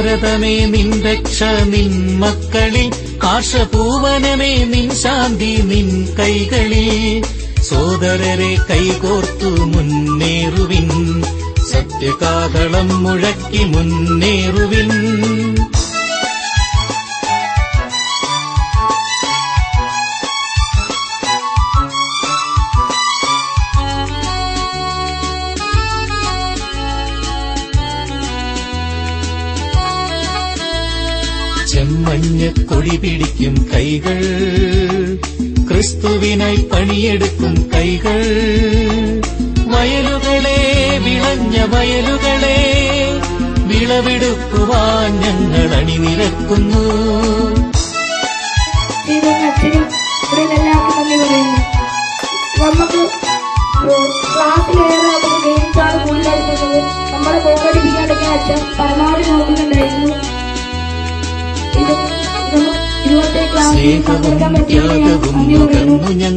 ഭാരതമേ നിൻ രക്ഷ നിൻ മക്കളിൽ. കാർഷപൂവനമേ നിൻ ശാന്തി നിൻ കൈകളിൽ. സോദരരെ കൈകോർത്തു മുന്നേറുവിൻ. സത്യകാതളം മുഴക്കി മുന്നേറുവിൻ. ചെമ്മഞ്ഞ കൊടി പിടിക്കും കൈകൾ. ക്രിസ്തുവിനായി പണിയെടുക്കും കൈകൾ. വയലുകളെ വിളഞ്ഞ വയലുകളെ വിളവെടുക്കുവാൻ ഞങ്ങൾ അണിനിരക്കുന്നു. നമുക്ക് ക്ലാസ്സിലേറെ സ്നേഹവും ത്യാഗവും നുകർന്നു ഞങ്ങൾ